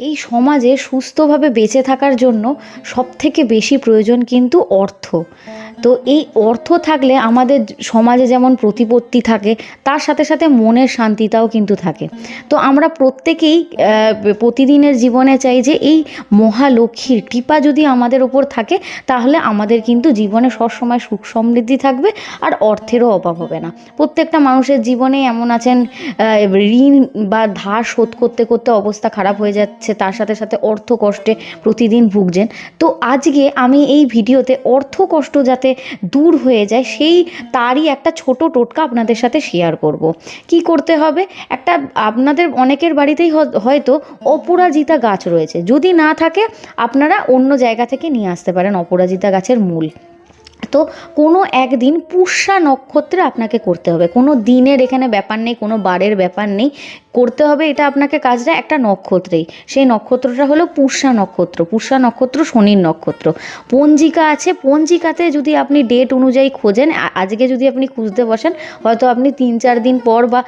এই সমাজে সুস্থভাবে বেঁচে থাকার জন্য সবথেকে বেশি প্রয়োজন কিন্তু অর্থ। তো এই অর্থ থাকলে আমাদের সমাজে যেমন প্রতিপত্তি থাকে, তার সাথে সাথে মনের শান্তিটাও কিন্তু থাকে। তো আমরা প্রত্যেকেই প্রতিদিনের জীবনে চাই যে এই মহালক্ষ্মীর কৃপা যদি আমাদের ওপর থাকে, তাহলে আমাদের কিন্তু জীবনে সবসময় সুখ সমৃদ্ধি থাকবে আর অর্থেরও অভাব হবে না। প্রত্যেকটা মানুষের জীবনে এমন আছেন ঋণ বা ধার শোধ করতে করতে অবস্থা খারাপ হয়ে যাচ্ছে। তার সাথে সাথে অর্থ কষ্টে প্রতিদিন ভুগছেন। তো আজকে আমি এই ভিডিওতে অর্থ কষ্ট যাতে দূর হয়ে যায়, সেই তারই একটা ছোট টোটকা আপনাদের সাথে শেয়ার করব। কি করতে হবে? একটা আপনাদের অনেকের বাড়িতেই হয়তো অপরাজিতা গাছ রয়েছে। যদি না থাকে, আপনারা অন্য জায়গা থেকে নিয়ে আসতে পারেন অপরাজিতা গাছের মূল। তো কোনো একদিন পুষ্যা নক্ষত্রে আপনাকে করতে হবে। কোনো দিনের এখানে ব্যাপার নেই, কোনো বারের ব্যাপার নেই। করতে হবে এটা আপনাকে কাজটা একটা নক্ষত্রেই। সেই নক্ষত্রটা হলো পুষ্যা নক্ষত্র। পুষ্যা নক্ষত্র শনির নক্ষত্র। পঞ্জিকা আছে। পঞ্জিকাতে যদি আপনি ডেট অনুযায়ী খোঁজেন আজকে যদি আপনি খুঁজতে বসেন, হয়তো আপনি তিন চার দিন পর বা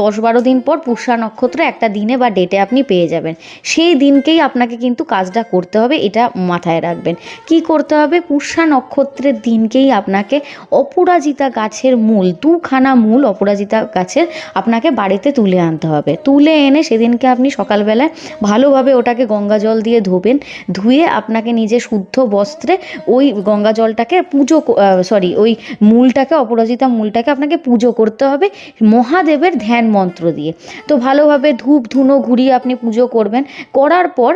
দশ বারো দিন পর পুষ্যা নক্ষত্র একটা দিনে বা ডেটে আপনি পেয়ে যাবেন। সেই দিনকেই আপনাকে কিন্তু কাজটা করতে হবে, এটা মাথায় রাখবেন। কি করতে হবে? পুষ্যা নক্ষত্রের দিনকেই আপনাকে অপরাজিতা গাছের মূল, দুখানা মূল অপরাজিতা গাছের আপনাকে বাড়িতে তুলে আনতে হবে। তুলে এনে সেদিনকে আপনি সকালবেলায় ভালোভাবে ওটাকে গঙ্গা জল দিয়ে ধোবেন, ধুয়ে আপনাকে নিজে শুদ্ধ বস্ত্রে ওই গঙ্গা জলটাকে পুজো সরি ওই মূলটাকে, অপরাজিতা মূলটাকে আপনাকে পুজো করতে হবে মহাদেবের ধ্যান মন্ত্র দিয়ে। তো ভালোভাবে ধূপ ধুনো ঘুরিয়ে আপনি পুজো করবেন। করার পর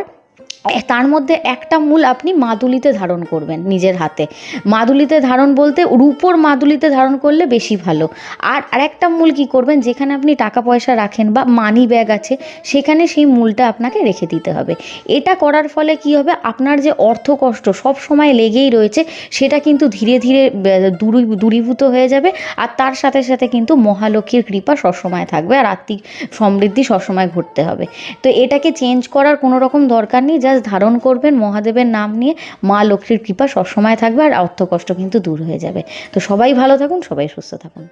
তার মধ্যে একটা মূল আপনি মাদুলিতে ধারণ করবেন নিজের হাতে। মাদুলিতে ধারণ বলতে রূপোর মাদুলিতে ধারণ করলে বেশি ভালো। আর আরেকটা মূল কি করবেন? যেখানে আপনি টাকা পয়সা রাখেন বা মানি ব্যাগ আছে, সেখানে সেই মূলটা আপনাকে রেখে দিতে হবে। এটা করার ফলে কি হবে? আপনার যে অর্থ কষ্ট সব সময় লেগেই রয়েছে, সেটা কিন্তু ধীরে ধীরে দূরীভূত হয়ে যাবে। আর তার সাথে সাথে কিন্তু মহালক্ষ্মীর কৃপা সবসময় থাকবে আর আর্থিক সমৃদ্ধি সবসময় ঘটতে হবে। তো এটাকে চেঞ্জ করার কোনো রকম দরকার নেই জাস্ট ধারণ করবেন মহাদেবের নাম নিয়ে। মা লক্ষ্মীর কৃপা সবসময় থাকবে আর অর্থ কষ্ট কিন্তু দূর হয়ে যাবে। তো সবাই ভালো থাকুন, সবাই সুস্থ থাকুন।